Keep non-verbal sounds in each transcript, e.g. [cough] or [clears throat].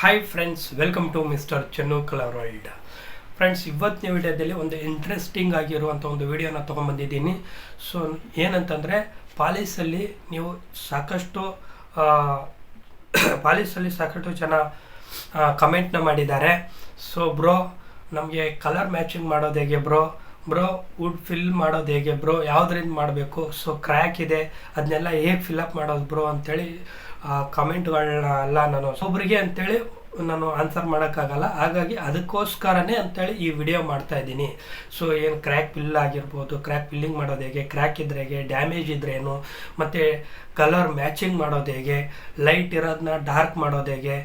Hi friends welcome to mister Chennu colour world friends ಇವತ್ತಿನ ವಿಡಿಯೋದಲ್ಲಿ ಒಂದು ಇಂಟ್ರೆಸ್ಟಿಂಗ್ ಆಗಿರುವಂಥ ಒಂದು ವಿಡಿಯೋನ ತೊಗೊಂಬಂದಿದ್ದೀನಿ ಸೊ ಏನಂತಂದರೆ, ಪಾಲಿಸಲ್ಲಿ ನೀವು ಸಾಕಷ್ಟು [coughs] ಪಾಲಿಸಲ್ಲಿ ಸಾಕಷ್ಟು ಜನ ಕಮೆಂಟ್ನ ಮಾಡಿದ್ದಾರೆ. ಸೊ ಬ್ರೋ ನಮಗೆ ಕಲರ್ ಮ್ಯಾಚಿಂಗ್ ಮಾಡೋದು ಹೇಗೆ ಬ್ರೋ ಬ್ರೋ ವುಡ್ ಫಿಲ್ ಮಾಡೋದು ಹೇಗೆ ಬ್ರೋ ಯಾವುದರಿಂದ ಮಾಡಬೇಕು? ಸೊ ಕ್ರ್ಯಾಕ್ ಇದೆ. ಅದನ್ನೆಲ್ಲ ಹೇಗೆ ಅಪ್ ಮಾಡೋದು ಬ್ರೋ ಅಂತೇಳಿ ಕಮೆಂಟ್ಗಳನ್ನ ಅಲ್ಲ ನಾನು ಒಬ್ಬರಿಗೆ ಅಂತೇಳಿ ನಾನು ಆನ್ಸರ್ ಮಾಡೋಕ್ಕಾಗಲ್ಲ. ಹಾಗಾಗಿ ಅದಕ್ಕೋಸ್ಕರನೇ ಅಂತೇಳಿ ಈ ವಿಡಿಯೋ ಮಾಡ್ತಾ ಇದ್ದೀನಿ. ಸೊ ಏನು ಕ್ರ್ಯಾಕ್ ಪಿಲ್ ಆಗಿರ್ಬೋದು ಕ್ರ್ಯಾಕ್ ಪಿಲ್ಲಿಂಗ್ ಮಾಡೋದು ಹೇಗೆ ಕ್ರ್ಯಾಕ್ ಇದ್ರೆ ಹೇಗೆ ಡ್ಯಾಮೇಜ್ ಇದ್ರೆ ಏನು, ಮತ್ತು ಕಲರ್ ಮ್ಯಾಚಿಂಗ್ ಮಾಡೋದು ಹೇಗೆ ಲೈಟ್ ಇರೋದನ್ನ ಡಾರ್ಕ್ ಮಾಡೋದು ಹೇಗೆ.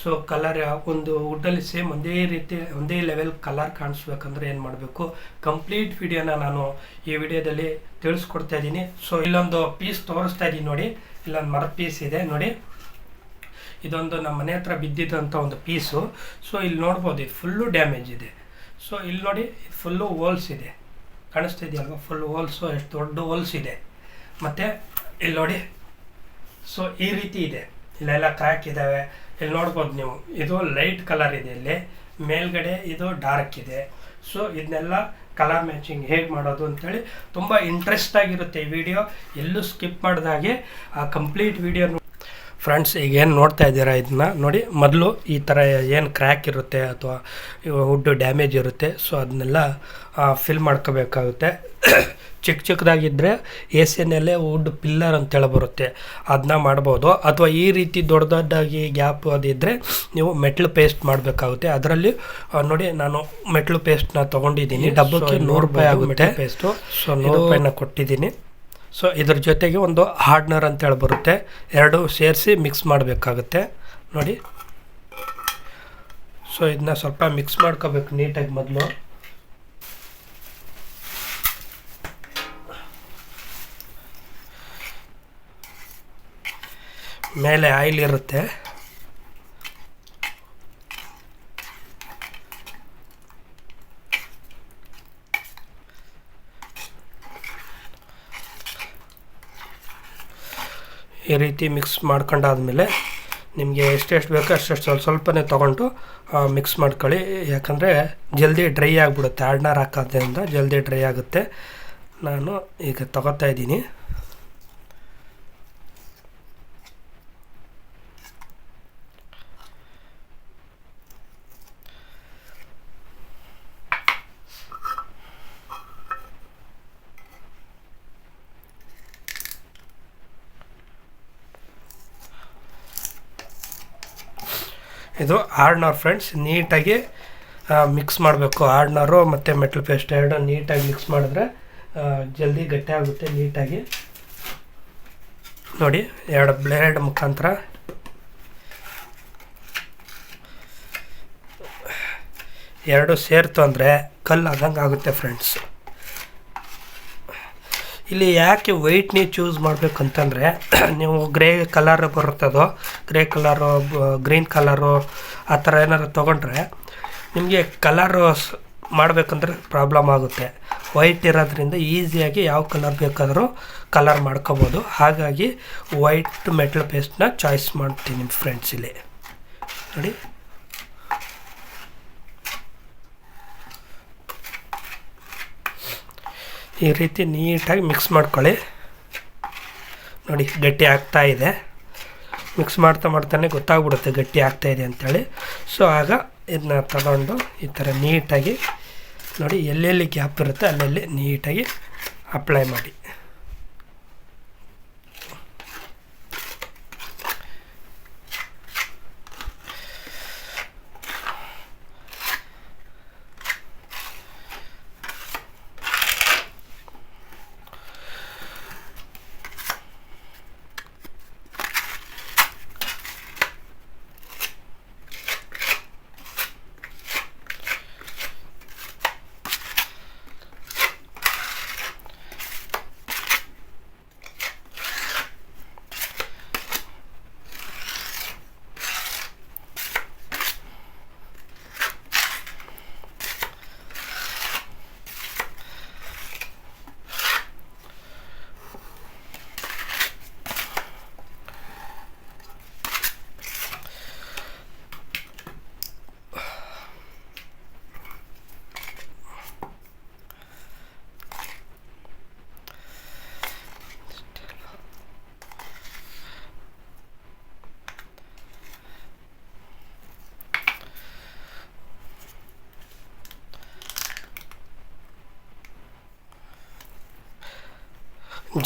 ಸೊ ಕಲರ್ ಒಂದು ವುಡ್ಡಲ್ಲಿ ಸೇಮ್ ಒಂದೇ ರೀತಿ, ಒಂದೇ ಲೆವೆಲ್ ಕಲರ್ ಕಾಣಿಸ್ಬೇಕಂದ್ರೆ ಏನು ಮಾಡಬೇಕು? ಕಂಪ್ಲೀಟ್ ವಿಡಿಯೋನ ನಾನು ಈ ವಿಡಿಯೋದಲ್ಲಿ ತಿಳಿಸ್ಕೊಡ್ತಾ ಇದ್ದೀನಿ. ಸೊ ಇಲ್ಲೊಂದು ಪೀಸ್ ತೋರಿಸ್ತಾ ಇದ್ದೀನಿ ನೋಡಿ. ಇಲ್ಲೊಂದು ಮರದ ಪೀಸ್ ಇದೆ, ನೋಡಿ. ಇದೊಂದು ನಮ್ಮ ಮನೆ ಹತ್ರ ಬಿದ್ದಿದ್ದಂಥ ಒಂದು ಪೀಸು ಸೊ ಇಲ್ಲಿ ನೋಡ್ಬೋದು, ಇದು ಫುಲ್ಲು ಡ್ಯಾಮೇಜ್ ಇದೆ. ಸೊ ಇಲ್ಲಿ ನೋಡಿ ಫುಲ್ಲು ಹೋಲ್ಸ್ ಇದೆ. ಕಾಣಿಸ್ತಿದೆಯಲ್ವ ಫುಲ್ ಹೋಲ್ಸು ಎಷ್ಟು ದೊಡ್ಡ ಹೋಲ್ಸ್ ಇದೆ. ಮತ್ತು, ಇಲ್ಲಿ ನೋಡಿ. ಸೊ ಈ ರೀತಿ ಇದೆ. ಇಲ್ಲೆಲ್ಲ ಕ್ರ್ಯಾಕ್ ಇದ್ದಾವೆ ಇಲ್ಲಿ ನೋಡ್ಬೋದು ನೀವು, ಇದು ಲೈಟ್ ಕಲರ್ ಇದೆ ಇಲ್ಲಿ. ಮೇಲ್ಗಡೆ ಇದು ಡಾರ್ಕ್ ಇದೆ. ಸೊ ಇದನ್ನೆಲ್ಲ ಕಲರ್ ಮ್ಯಾಚಿಂಗ್ ಹೇಗೆ ಮಾಡೋದು ಅಂತೇಳಿ ತುಂಬ ಇಂಟ್ರೆಸ್ಟ್ ಆಗಿರುತ್ತೆ ಈ ವಿಡಿಯೋ ಎಲ್ಲೂ ಸ್ಕಿಪ್ ಮಾಡಿದಾಗೆ ಆ ಕಂಪ್ಲೀಟ್ ವಿಡಿಯೋ ಫ್ರೆಂಡ್ಸ್ ಈಗ ಏನು ನೋಡ್ತಾ ಇದ್ದೀರಾ ಇದನ್ನ ನೋಡಿ ಮೊದಲು ಈ ಥರ ಏನು ಕ್ರ್ಯಾಕ್ ಇರುತ್ತೆ ಅಥವಾ ವುಡ್ ಡ್ಯಾಮೇಜ್ ಇರುತ್ತೆ ಸೊ ಅದನ್ನೆಲ್ಲ ಫಿಲ್ ಮಾಡ್ಕೋಬೇಕಾಗುತ್ತೆ. ಚಿಕ್ಕ [coughs] ಚಿಕ್ಕದಾಗಿದ್ದರೆ ಎ ಸಿ ಎನ್ನಲ್ಲೇ ವುಡ್ ಪಿಲ್ಲರ್ ಅಂತೇಳಿ ಬರುತ್ತೆ. ಅದನ್ನ ಮಾಡ್ಬೋದು. ಅಥವಾ ಈ ರೀತಿ ದೊಡ್ಡ ದೊಡ್ಡದಾಗಿ ಗ್ಯಾಪ್ ಅದಿದ್ದರೆ ನೀವು ಮೆಟ್ಲು ಪೇಸ್ಟ್ ಮಾಡಬೇಕಾಗುತ್ತೆ. ಅದರಲ್ಲಿ ನೋಡಿ ನಾನು ಮೆಟ್ಲು ಪೇಸ್ಟ್ನ ತೊಗೊಂಡಿದ್ದೀನಿ. ಡಬ್ಬಕ್ಕೆ ನೂರು ರೂಪಾಯಿ ಆಗುತ್ತೆ. ಪೇಸ್ಟು ಸೊ ನೂರು ರೂಪಾಯಿನ ಕೊಟ್ಟಿದ್ದೀನಿ. ಸೊ ಇದ್ರ ಜೊತೆಗೆ ಒಂದು ಹಾರ್ಡ್ನರ್ ಅಂತೇಳಿ ಬರುತ್ತೆ. ಎರಡು ಸೇರಿಸಿ ಮಿಕ್ಸ್ ಮಾಡಬೇಕಾಗುತ್ತೆ. ನೋಡಿ. ಸೊ ಇದನ್ನ ಸ್ವಲ್ಪ ಮಿಕ್ಸ್ ಮಾಡ್ಕೋಬೇಕು ನೀಟಾಗಿ ಮೊದಲು. ಮೇಲೆ ಆಯಿಲ್ ಇರುತ್ತೆ. ರೀತಿ ಮಿಕ್ಸ್ ಮಾಡ್ಕೊಂಡಾದ್ಮೇಲೆ ನಿಮಗೆ ಎಷ್ಟೆಷ್ಟು ಬೇಕೋ ಅಷ್ಟೆಷ್ಟು ಸ್ವಲ್ಪ ಸ್ವಲ್ಪನೇ ತೊಗೊಂಡು ಮಿಕ್ಸ್ ಮಾಡ್ಕೊಳ್ಳಿ. ಯಾಕಂದರೆ ಜಲ್ದಿ ಡ್ರೈ ಆಗಿಬಿಡುತ್ತೆ. ಆರ್ಡ್ನರ್ ಹಾಕೋದ್ರಿಂದ ಜಲ್ದಿ ಡ್ರೈ ಆಗುತ್ತೆ. ನಾನು ಈಗ ತಗೋತಾ ಇದ್ದೀನಿ. ಇದು ಆರ್ಡ್ನರ್ ಫ್ರೆಂಡ್ಸ್ ನೀಟಾಗಿ ಮಿಕ್ಸ್ ಮಾಡಬೇಕು. ಆರ್ಡ್ನರು ಮತ್ತು ಮೆಟ್ಲ್ ಪೇಸ್ಟ್ ಎರಡು ನೀಟಾಗಿ ಮಿಕ್ಸ್ ಮಾಡಿದ್ರೆ ಜಲ್ದಿ ಗಟ್ಟಿ ಆಗುತ್ತೆ ನೀಟಾಗಿ. ನೋಡಿ, ಎರಡು ಬ್ಲೇಡ್ ಮುಖಾಂತರ. ಎರಡು ಸೇರ್ತು ಅಂದರೆ ಕಲ್ಲು ಆದಂಗೆ ಆಗುತ್ತೆ ಫ್ರೆಂಡ್ಸ್ ಇಲ್ಲಿ ಯಾಕೆ ವೈಟ್ [clears throat] ನೀವು ಚೂಸ್ ಮಾಡಬೇಕಂತಂದರೆ, ನೀವು ಗ್ರೇ ಕಲರ್ ಬರುತ್ತದೋ ಗ್ರೇ ಕಲರು ಗ್ರೀನ್ ಕಲರು ಆ ಥರ ಏನಾರು ತೊಗೊಂಡ್ರೆ ನಿಮಗೆ ಕಲರು ಮಾಡಬೇಕಂದ್ರೆ ಪ್ರಾಬ್ಲಮ್ ಆಗುತ್ತೆ. ವೈಟ್ ಇರೋದ್ರಿಂದ ಈಸಿಯಾಗಿ ಯಾವ ಕಲರ್ ಬೇಕಾದರೂ ಕಲರ್ ಮಾಡ್ಕೋಬೋದು. ಹಾಗಾಗಿ ವೈಟ್ ಮೆಟಲ್ ಪೇಸ್ಟ್ನ ಚಾಯ್ಸ್ ಮಾಡ್ತೀನಿ ಫ್ರೆಂಡ್ಸ್ ಇಲ್ಲಿ. ನೋಡಿ. ಈ ರೀತಿ ನೀಟಾಗಿ ಮಿಕ್ಸ್ ಮಾಡ್ಕೊಳ್ಳಿ. ನೋಡಿ, ಗಟ್ಟಿ ಆಗ್ತಾ ಇದೆ. ಮಿಕ್ಸ್ ಮಾಡ್ತಾ ಮಾಡ್ತಾನೆ ಗೊತ್ತಾಗ್ಬಿಡುತ್ತೆ ಗಟ್ಟಿ ಆಗ್ತಾ ಇದೆ ಅಂಥೇಳಿ ಸೊ ಆಗ ಇದನ್ನ ತಗೊಂಡು ಈ ಥರ ನೀಟಾಗಿ ನೋಡಿ, ಎಲ್ಲೆಲ್ಲಿ ಗ್ಯಾಪ್ ಇರುತ್ತೆ, ಅಲ್ಲೆಲ್ಲಿ ನೀಟಾಗಿ ಅಪ್ಲೈ ಮಾಡಿ.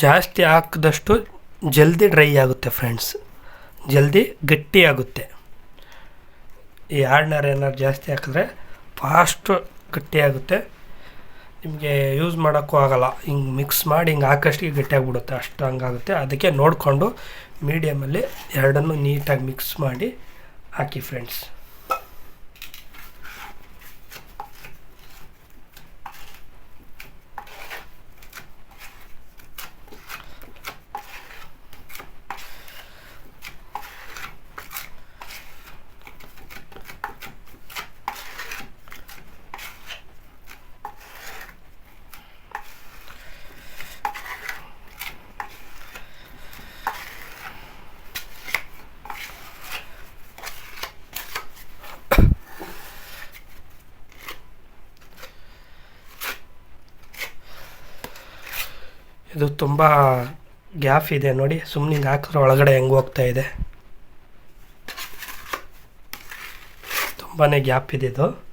ಜಾಸ್ತಿ ಹಾಕಿದಷ್ಟು ಜಲ್ದಿ ಡ್ರೈ ಆಗುತ್ತೆ ಫ್ರೆಂಡ್ಸ್. ಜಲ್ದಿ ಗಟ್ಟಿ ಆಗುತ್ತೆ. ಈ ಆರ್ಡ್ನರ್ ಏನಾದ್ರು ಜಾಸ್ತಿ ಹಾಕಿದ್ರೆ ಫಾಸ್ಟು ಗಟ್ಟಿಯಾಗುತ್ತೆ ನಿಮಗೆ ಯೂಸ್ ಮಾಡೋಕ್ಕೂ ಆಗಲ್ಲ. ಹಿಂಗೆ ಮಿಕ್ಸ್ ಮಾಡಿ ಹಿಂಗೆ ಹಾಕಷ್ಟಿಗೆ ಗಟ್ಟಿಯಾಗ್ಬಿಡುತ್ತೆ ಅಷ್ಟು ಹಂಗಾಗುತ್ತೆ ಅದಕ್ಕೆ ನೋಡಿಕೊಂಡು ಮೀಡಿಯಮಲ್ಲಿ ಎರಡನ್ನೂ ನೀಟಾಗಿ ಮಿಕ್ಸ್ ಮಾಡಿ ಹಾಕಿ ಫ್ರೆಂಡ್ಸ್ ಇದು ತುಂಬ ಗ್ಯಾಪ್ ಇದೆ ನೋಡಿ. ಸುಮ್ಮನೆ ಹಾಕಿದ್ರೆ ಒಳಗಡೆ ಹೆಂಗೆ ಹೋಗ್ತಾ ಇದೆ. ತುಂಬಾ ಗ್ಯಾಪ್ ಇದೆ ಇದು.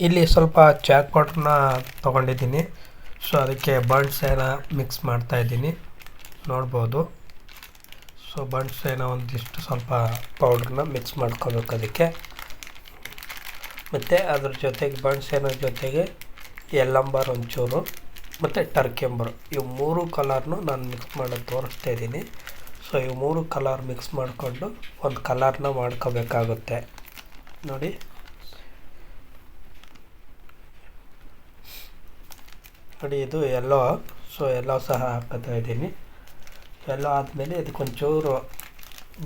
ಇಲ್ಲಿ ಸ್ವಲ್ಪ ಚಾಕ್ ಪೌಡ್ರನ್ನ ತೊಗೊಂಡಿದ್ದೀನಿ. ಸೊ ಅದಕ್ಕೆ ಬಣ್ಸೇನ ಮಿಕ್ಸ್ ಮಾಡ್ತಾ ಇದ್ದೀನಿ. ನೋಡ್ಬೋದು. ಸೊ ಬಣ್ಸೇನ ಒಂದಿಷ್ಟು ಸ್ವಲ್ಪ ಪೌಡ್ರನ್ನ ಮಿಕ್ಸ್ ಮಾಡ್ಕೋಬೇಕು ಅದಕ್ಕೆ. ಮತ್ತು ಅದ್ರ ಜೊತೆಗೆ ಬಣ್ಸೇನ ಜೊತೆಗೆ ಎಲ್ಲಂಬರ್ ಒಂಚೂರು, ಮತ್ತು ಟರ್ಕೆಂಬರ್ ಇವು ಮೂರು ಕಲರ್ನು ನಾನು ಮಿಕ್ಸ್ ಮಾಡೋದು ತೋರಿಸ್ತಾ ಇದ್ದೀನಿ. ಸೊ ಇವು ಮೂರು ಕಲರ್ ಮಿಕ್ಸ್ ಮಾಡಿಕೊಂಡು ಒಂದು ಕಲರ್ನ ಮಾಡ್ಕೋಬೇಕಾಗುತ್ತೆ. ನೋಡಿ. ನೋಡಿ ಇದು ಎಲ್ಲೋ ಸೊ ಎಲ್ಲೋ ಸಹ ಹಾಕೋತಾ ಇದ್ದೀನಿ. ಎಲ್ಲೋ ಆದಮೇಲೆ ಇದಕ್ಕೊಂಚೂರು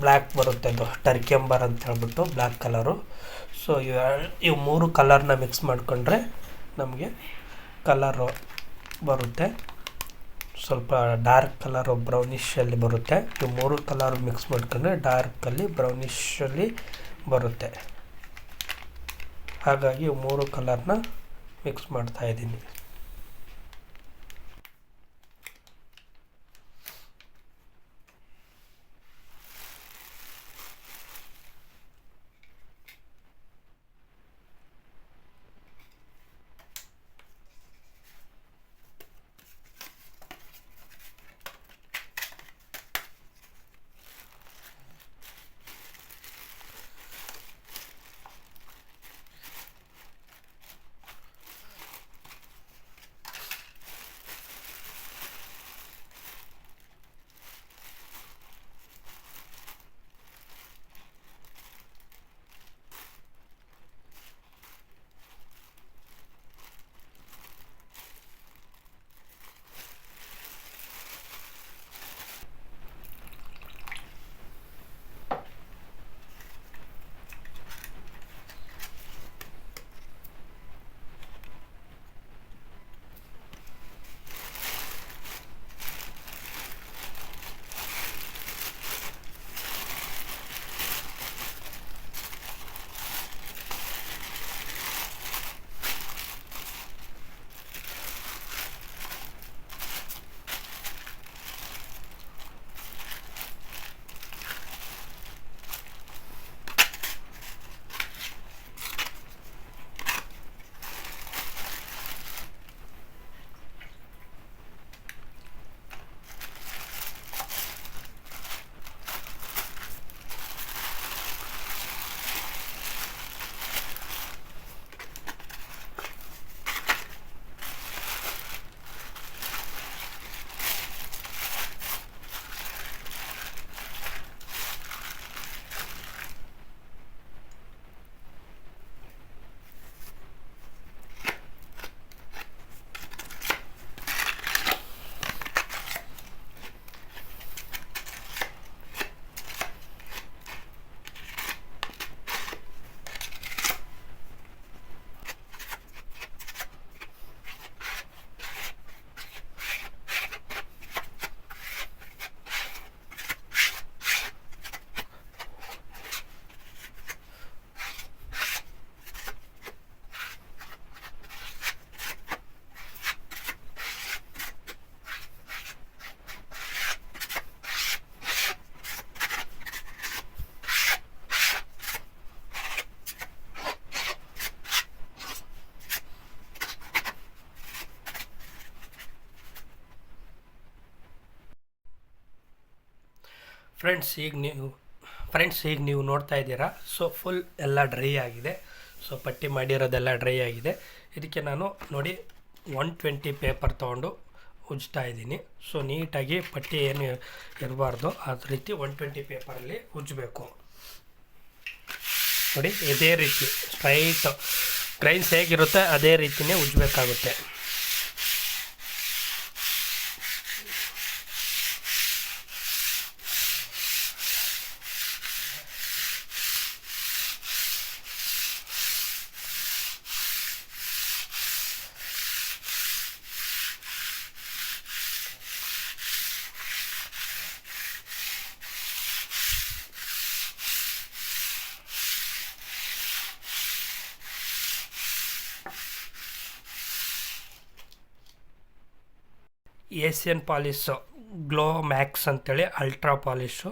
ಬ್ಲ್ಯಾಕ್ ಬರುತ್ತೆ ಅದು ಟರ್ಕೆಂಬರ್ ಅಂತ ಹೇಳ್ಬಿಟ್ಟು ಬ್ಲ್ಯಾಕ್ ಕಲರು. ಸೊ ಇವು ಇವು ಮೂರು ಕಲರ್ನ ಮಿಕ್ಸ್ ಮಾಡಿಕೊಂಡ್ರೆ ನಮಗೆ ಕಲರು ಬರುತ್ತೆ. ಸ್ವಲ್ಪ ಡಾರ್ಕ್ ಕಲರು ಬ್ರೌನಿಷಲ್ಲಿ ಬರುತ್ತೆ. ಇವು ಮೂರು ಕಲರ್ ಮಿಕ್ಸ್ ಮಾಡ್ಕೊಂಡ್ರೆ ಡಾರ್ಕಲ್ಲಿ ಬ್ರೌನಿಷಲ್ಲಿ ಬರುತ್ತೆ. ಹಾಗಾಗಿ ಮೂರು ಕಲರ್ನ ಮಿಕ್ಸ್ ಮಾಡ್ತಾ ಫ್ರೆಂಡ್ಸ್, ಈಗ ನೀವು, ಫ್ರೆಂಡ್ಸ್, ಈಗ ನೀವು ನೋಡ್ತಾ ಇದ್ದೀರಾ? ಸೊ ಫುಲ್ ಎಲ್ಲ ಡ್ರೈ ಆಗಿದೆ. ಸೊ ಪಟ್ಟಿ ಮಾಡಿರೋದೆಲ್ಲ ಡ್ರೈ ಆಗಿದೆ. ಇದಕ್ಕೆ ನಾನು ನೋಡಿ ಒನ್ ಟ್ವೆಂಟಿ ಪೇಪರ್ ತೊಗೊಂಡು ಉಜ್ತಾ ಇದ್ದೀನಿ. ಸೊ ನೀಟಾಗಿ ಪಟ್ಟಿ ಏನು ಇರಬಾರ್ದು. ಅದ ರೀತಿ ಒನ್ ಟ್ವೆಂಟಿ ಪೇಪರಲ್ಲಿ ಉಜ್ಜಬೇಕು ನೋಡಿ, ಇದೇ ರೀತಿ ಸ್ಟ್ರೈಟ್ ಗ್ರೈನ್ಸ್ ಹೇಗಿರುತ್ತೆ, ಅದೇ ರೀತಿಯೇ ಉಜ್ಜಬೇಕಾಗುತ್ತೆ ಏಸಿಯನ್ ಪಾಲಿಶು ಗ್ಲೋ ಮ್ಯಾಕ್ಸ್ ಅಂತೇಳಿ ಅಲ್ಟ್ರಾ ಪಾಲಿಶು.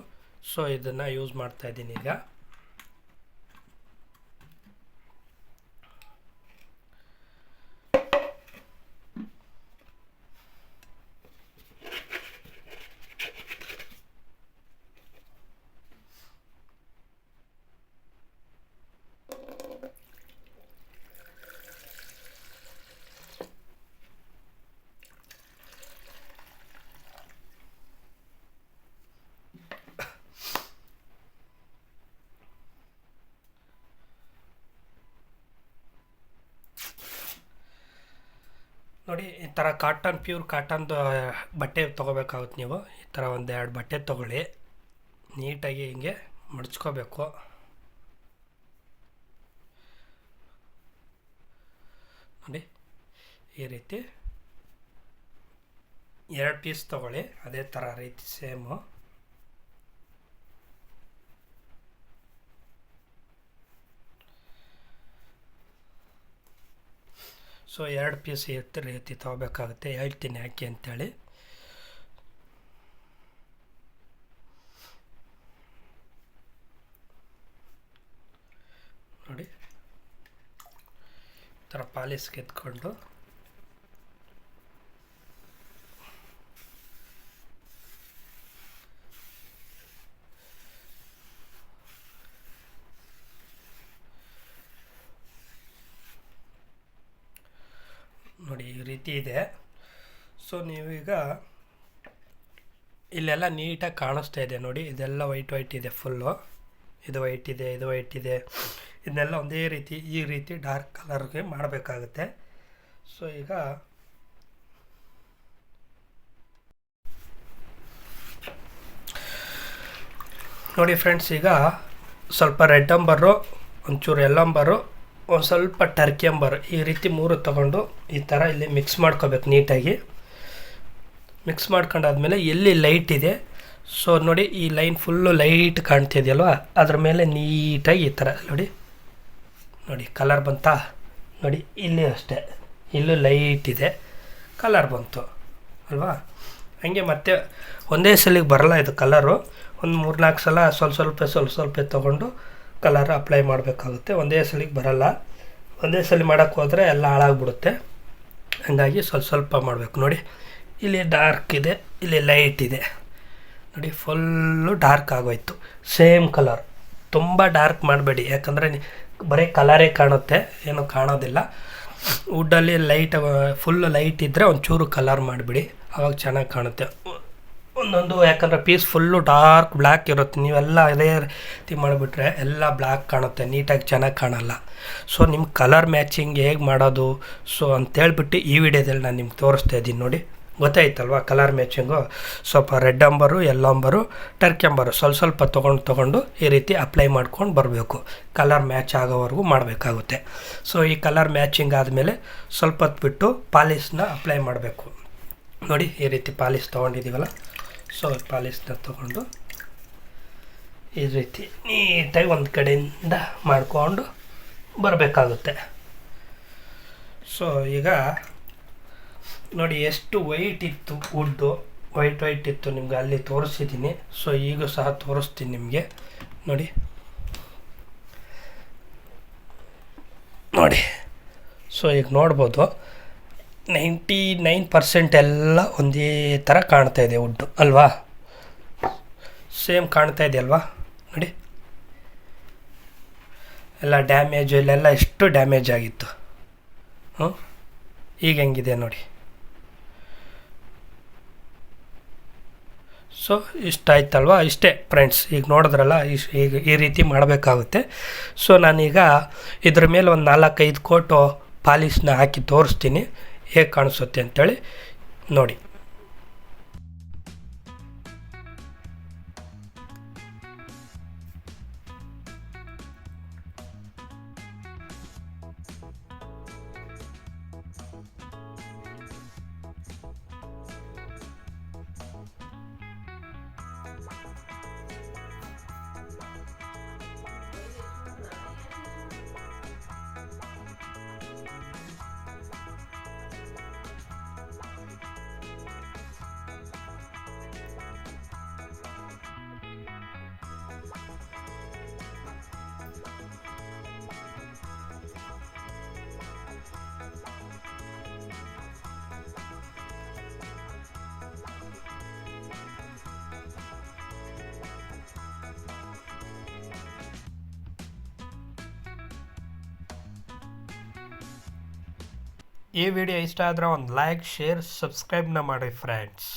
ಸೊ ಇದನ್ನು ಯೂಸ್ ಮಾಡ್ತಾಯಿದ್ದೀನಿ ಈಗ. ನೋಡಿ, ಈ ಥರ ಕಾಟನ್ ಪ್ಯೂರ್ ಕಾಟನ್ದು ಬಟ್ಟೆ ತೊಗೋಬೇಕಾಗುತ್ತೆ ನೀವು. ಈ ಥರ ಒಂದು ಎರಡು ಬಟ್ಟೆ ತೊಗೊಳ್ಳಿ. ನೀಟಾಗಿ ಹಿಂಗೆ ಮಡಚ್ಕೋಬೇಕು. ನೋಡಿ, ಈ ರೀತಿ ಎರಡು ಪೀಸ್ ತೊಗೊಳ್ಳಿ. ಅದೇ ಥರ ರೀತಿ ಸೇಮು. ಸೊ ಎರಡು ಪೀಸ್ ಎತ್ತರ ಎತ್ತಿ ತಗೋಬೇಕಾಗುತ್ತೆ. ಹೇಳ್ತೀನಿ ಯಾಕೆ ಅಂತೇಳಿ. ನೋಡಿ. ಈ ಥರ ಪಾಲಿಸ್ಗೆ ಎತ್ಕೊಂಡು. ನೋಡಿ, ಈ ರೀತಿ ಇದೆ. ಸೊ ನೀವೀಗ ಇಲ್ಲೆಲ್ಲ ನೀಟಾಗಿ ಕಾಣಿಸ್ತಾ ಇದೆ ನೋಡಿ. ಇದೆಲ್ಲ ವೈಟ್ ವೈಟ್ ಇದೆ ಫುಲ್ಲು ಇದು ವೈಟ್ ಇದೆ, ಇದು ವೈಟ್ ಇದೆ. ಇದನ್ನೆಲ್ಲ ಒಂದೇ ರೀತಿ, ಈ ರೀತಿ ಡಾರ್ಕ್ ಕಲರ್ಗೆ ಮಾಡಬೇಕಾಗುತ್ತೆ. ಸೊ ಈಗ ನೋಡಿ ಫ್ರೆಂಡ್ಸ್ ಈಗ ಸ್ವಲ್ಪ ರೆಡ್ ಅಂಬರು ಒಂಚೂರು ಎಲ್ಲಂಬರು ಒಂದು ಸ್ವಲ್ಪ ಟರ್ಕಿ ಅಂಬರು ಈ ರೀತಿ ಮೂರು ತಗೊಂಡು ಈ ಥರ ಇಲ್ಲಿ ಮಿಕ್ಸ್ ಮಾಡ್ಕೋಬೇಕು ನೀಟಾಗಿ. ಮಿಕ್ಸ್ ಮಾಡ್ಕೊಂಡಾದ್ಮೇಲೆ ಎಲ್ಲಿ ಲೈಟ್ ಇದೆ? ಸೊ ನೋಡಿ ಈ ಲೈನ್ ಫುಲ್ಲು ಲೈಟ್ ಕಾಣ್ತಿದೆಯಲ್ವ? ಅದ್ರ ಮೇಲೆ ನೀಟಾಗಿ ಈ ಥರ ನೋಡಿ. ನೋಡಿ ಕಲರ್ ಬಂತಾ? ನೋಡಿ, ಇಲ್ಲಿ ಅಷ್ಟೇ. ಇಲ್ಲೂ ಲೈಟ್ ಇದೆ. ಕಲರ್ ಬಂತು. ಅಲ್ವಾ? ಹಾಗೆ ಮತ್ತೆ ಒಂದೇ ಸಲಿಗೆ ಬರಲ್ಲ ಇದು ಕಲರು ಒಂದು ಮೂರು ನಾಲ್ಕು ಸಲ ಸ್ವಲ್ಪ ಸ್ವಲ್ಪ ಸ್ವಲ್ಪ ಸ್ವಲ್ಪ ತೊಗೊಂಡು ಕಲರ್ ಅಪ್ಲೈ ಮಾಡಬೇಕಾಗುತ್ತೆ. ಒಂದೇ ಸಲಿಗೆ ಬರಲ್ಲ. ಒಂದೇ ಸಲ ಮಾಡೋಕ್ಕೆ ಹೋದರೆ ಎಲ್ಲ ಹಾಳಾಗ್ಬಿಡುತ್ತೆ. ಹಾಗಾಗಿ ಸ್ವಲ್ಪ ಸ್ವಲ್ಪ ಮಾಡಬೇಕು. ನೋಡಿ, ಇಲ್ಲಿ ಡಾರ್ಕ್ ಇದೆ, ಇಲ್ಲಿ ಲೈಟ್ ಇದೆ. ನೋಡಿ ಫುಲ್ಲು ಡಾರ್ಕ್ ಆಗೋಯ್ತು. ಸೇಮ್ ಕಲರ್ ತುಂಬ ಡಾರ್ಕ್ ಮಾಡಬೇಡಿ. ಯಾಕಂದರೆ ಬರೀ ಕಲರೇ ಕಾಣುತ್ತೆ. ಏನು ಕಾಣೋದಿಲ್ಲ. ವುಡ್ಡಲ್ಲಿ ಲೈಟ್ ಫುಲ್ ಲೈಟ್ ಇದ್ದರೆ ಒಂಚೂರು ಕಲರ್ ಮಾಡಿಬಿಡಿ. ಆವಾಗ ಚೆನ್ನಾಗಿ ಕಾಣುತ್ತೆ. ಒಂದೊಂದು, ಯಾಕಂದರೆ ಪೀಸ್ ಫುಲ್ಲು ಡಾರ್ಕ್ ಬ್ಲ್ಯಾಕ್ ಇರುತ್ತೆ. ನೀವೆಲ್ಲ ಅದೇ ರೀತಿ ಮಾಡಿಬಿಟ್ರೆ ಎಲ್ಲ ಬ್ಲ್ಯಾಕ್ ಕಾಣುತ್ತೆ, ನೀಟಾಗಿ ಚೆನ್ನಾಗಿ ಕಾಣಲ್ಲ. ಸೊ ನಿಮ್ಮ ಕಲರ್ ಮ್ಯಾಚಿಂಗ್ ಹೇಗೆ ಮಾಡೋದು? ಸೊ ಅಂತೇಳ್ಬಿಟ್ಟು ಈ ವಿಡಿಯೋದಲ್ಲಿ ನಾನು ನಿಮ್ಗೆ ತೋರಿಸ್ತಾ ಇದ್ದೀನಿ ನೋಡಿ. ಗೊತ್ತಾಯ್ತಲ್ವ ಕಲರ್ ಮ್ಯಾಚಿಂಗು ಸ್ವಲ್ಪ red umber yellow umber Turkey umber ಸ್ವಲ್ಪ ಸ್ವಲ್ಪ ತೊಗೊಂಡು ತೊಗೊಂಡು ಈ ರೀತಿ ಅಪ್ಲೈ ಮಾಡ್ಕೊಂಡು ಬರಬೇಕು. ಕಲರ್ ಮ್ಯಾಚ್ ಆಗೋವರೆಗೂ ಮಾಡಬೇಕಾಗುತ್ತೆ. ಸೊ ಈ ಕಲರ್ ಮ್ಯಾಚಿಂಗ್ ಆದಮೇಲೆ ಸ್ವಲ್ಪ ಹೊತ್ತು ಬಿಟ್ಟು ಪಾಲಿಸ್ನ ಅಪ್ಲೈ ಮಾಡಬೇಕು. ನೋಡಿ ಈ ರೀತಿ ಪಾಲಿಸ್ ತೊಗೊಂಡಿದ್ದೀವಲ್ಲ? ಸೊ ಪಾಲಿಸ್ನ ತೊಗೊಂಡು ಈ ರೀತಿ ನೀಟಾಗಿ ಒಂದು ಕಡೆಯಿಂದ ಮಾಡಿಕೊಂಡು ಬರಬೇಕಾಗುತ್ತೆ. ಸೊ ಈಗ ನೋಡಿ ಎಷ್ಟು ವೈಟ್ ಇತ್ತು ವುಡ್ಡು ವೈಟ್ ವೈಟ್ ಇತ್ತು ನಿಮ್ಗೆ ಅಲ್ಲಿ ತೋರಿಸಿದ್ದೀನಿ. ಸೊ ಈಗ ಸಹ ತೋರಿಸ್ತೀನಿ ನಿಮಗೆ. ನೋಡಿ. ನೋಡಿ. ಸೊ ಈಗ ನೋಡ್ಬೋದು. ನೈಂಟಿ ನೈನ್ ಪರ್ಸೆಂಟ್ ಎಲ್ಲ ಒಂದೇ ಥರ ಕಾಣ್ತಾ ಇದೆ ವುಡ್ಡು ಅಲ್ವಾ? ಸೇಮ್ ಕಾಣ್ತಾ ಇದೆ ಅಲ್ವಾ? ನೋಡಿ. ಎಲ್ಲ ಡ್ಯಾಮೇಜು ಇಲ್ಲೆಲ್ಲ ಎಷ್ಟು ಡ್ಯಾಮೇಜ್ ಆಗಿತ್ತು. ಹ್ಞೂ ಈಗ ಹೆಂಗಿದೆ ನೋಡಿ. ಸೊ ಇಷ್ಟ ಆಯ್ತಲ್ವಾ? ಇಷ್ಟೇ ಫ್ರೆಂಡ್ಸ್ ಈಗ ನೋಡಿದ್ರಲ್ಲ ಇಶ್ ಈಗ ಈ ರೀತಿ ಮಾಡಬೇಕಾಗುತ್ತೆ. ಸೊ ನಾನೀಗ ಇದ್ರ ಮೇಲೆ ಒಂದು ನಾಲ್ಕೈದು ಕೋಟು ಪಾಲಿಶ್ನ ಹಾಕಿ ತೋರಿಸ್ತೀನಿ. ಹೇಗೆ ಕಾಣಿಸುತ್ತೆ ಅಂತೇಳಿ ನೋಡಿ. ಈ ವಿಡಿಯೋ ಇಷ್ಟ ಆದರೆ ಒಂದು ಲೈಕ್ ಶೇರ್ ಸಬ್ಸ್ಕ್ರೈಬ್ನ ಮಾಡಿ ಫ್ರೆಂಡ್ಸ್